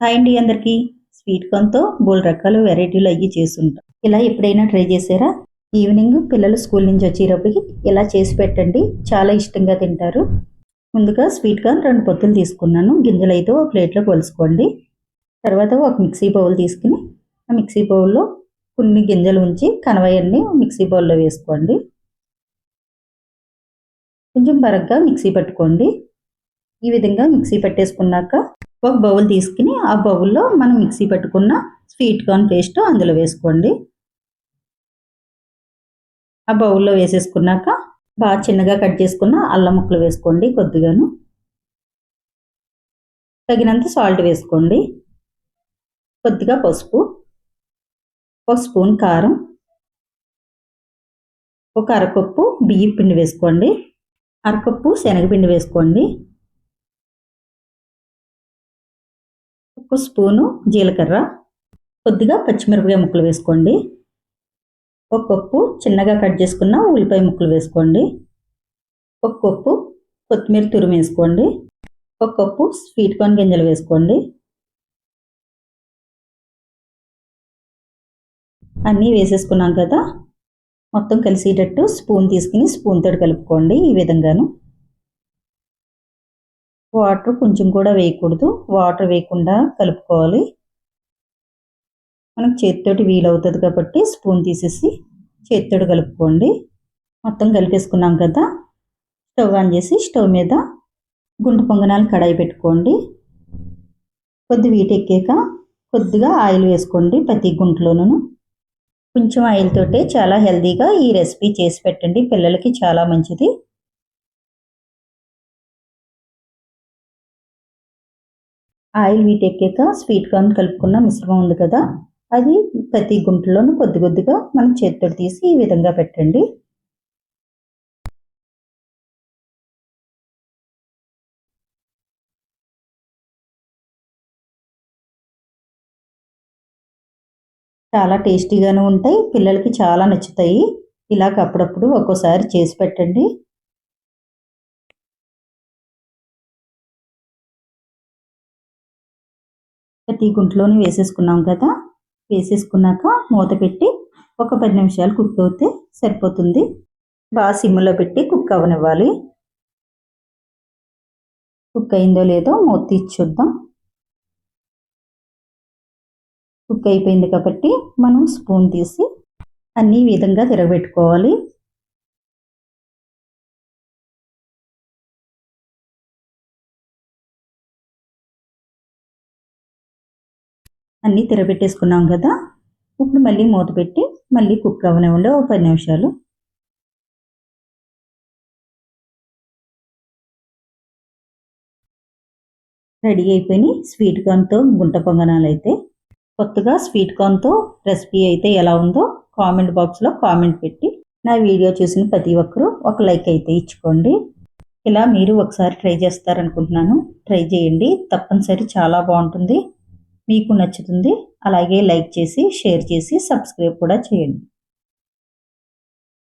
Hi అండి అందరికీ. Sweet కార్న్తో బోల్ రకాల వెరైటీలు అయ్యి చేస్తుంటాం ఇలా ఎప్పుడైనా ట్రై చేసారా ఈవినింగ్ పిల్లలు స్కూల్ నుంచి వచ్చేటప్పటికి ఇలా చేసి పెట్టండి. చాలా ఇష్టంగా తింటారు. ముందుగా స్వీట్ కార్న్ రెండు పొత్తులు తీసుకున్నాను. గింజలు అయితే ఒక ప్లేట్లో కొలుసుకోండి తర్వాత ఒక మిక్సీ బౌల్ తీసుకుని ఆ మిక్సీ బౌల్లో కొన్ని గింజలు ఉంచి కనవయన్ని మిక్సీ బౌల్లో వేసుకోండి. కొంచెం బరగ్గా మిక్సీ పట్టుకోండి. ఈ విధంగా మిక్సీ పట్టేసుకున్నాక ఒక బౌల్ తీసుకుని ఆ బౌల్లో మనం మిక్సీ పెట్టుకున్న స్వీట్ కార్న్ పేస్ట్ అందులో వేసుకోండి. ఆ బౌల్లో వేసేసుకున్నాక బాగా చిన్నగా కట్ చేసుకున్న అల్లం ముక్కలు వేసుకోండి కొద్దిగాను. తగినంత సాల్ట్ వేసుకోండి. కొద్దిగా పసుపు ఒక స్పూన్ కారం ఒక అరకప్పు బియ్యం పిండి వేసుకోండి. అరకప్పు శనగపిండి వేసుకోండి. ఒక స్పూను జీలకర్ర కొద్దిగా పచ్చిమిరపకాయ ముక్కలు వేసుకోండి. ఒక కప్పు చిన్నగా కట్ చేసుకున్న ఉల్లిపాయ ముక్కలు వేసుకోండి. ఒక కప్పు కొత్తిమీర తురుము వేసుకోండి. ఒక కప్పు స్వీట్ కార్న్ గింజలు వేసుకోండి. అన్నీ వేసేసుకున్నాం కదా మొత్తం కలిసేటట్టు స్పూన్ తీసుకుని స్పూన్ తోటి కలుపుకోండి ఈ విధంగాను. వాటర్ కొంచెం కూడా వేయకూడదు. వాటర్ వేయకుండా కలుపుకోవాలి. మనకు చేతితోటి వీలవుతుంది కాబట్టి స్పూన్ తీసేసి చేతితోటి కలుపుకోండి. మొత్తం కలిపేసుకున్నాం కదా. స్టవ్ ఆన్ చేసి స్టవ్ మీద గుంట పొంగనాలు కడాయి పెట్టుకోండి. కొద్ది వీటి ఎక్కాక కొద్దిగా ఆయిల్ వేసుకోండి ప్రతి గుంటలోనూ. కొంచెం ఆయిల్ తోటే చాలా హెల్తీగా ఈ రెసిపీ చేసి పెట్టండి. పిల్లలకి చాలా మంచిది. ఆయిల్ వీట్ ఎక్కాక స్వీట్ కార్న్ కలుపుకున్న మిశ్రమం ఉంది కదా అది ప్రతి గుంటలోనూ కొద్ది కొద్దిగా మనం చేతితో తీసి ఈ విధంగా పెట్టండి. చాలా టేస్టీగాను ఉంటాయి పిల్లలకి చాలా నచ్చుతాయి. ఇలాగ అప్పుడప్పుడు ఒక్కోసారి చేసి పెట్టండి. ప్రతి గుంటలోని వేసేసుకున్నాం కదా. వేసేసుకున్నాక మూత పెట్టి ఒక పది నిమిషాలు కుక్ అవుతే సరిపోతుంది. బాగా సిమ్లో పెట్టి కుక్ అవ్వనివ్వాలి కుక్ అయిందో లేదో మూత తీసి చూద్దాం. కుక్ అయిపోయింది కాబట్టి మనం స్పూన్ తీసి అన్ని విధంగా తిరగబెట్టుకోవాలి. అన్నీ తిరగబెట్టేసుకున్నాం కదా. ఇప్పుడు మళ్ళీ మూత పెట్టి మళ్ళీ కుక్ అవనివ్వండి. ఒక పది నిమిషాలు. రెడీ అయిపోయి స్వీట్ కార్న్తో గుంట పొంగనాలు అయితే కొత్తగా స్వీట్ కార్న్తో రెసిపీ అయితే ఎలా ఉందో కామెంట్ బాక్స్లో కామెంట్ పెట్టి నా వీడియో చూసిన ప్రతి ఒక్కరూ ఒక లైక్ అయితే ఇచ్చుకోండి. ఇలా మీరు ఒకసారి ట్రై చేస్తారనుకుంటున్నాను. ట్రై చేయండి. తప్పనిసరి చాలా బాగుంటుంది. మీకు నచ్చుతుంది అలాగే లైక్ చేసి షేర్ చేసి సబ్స్క్రైబ్ కూడా చేయండి.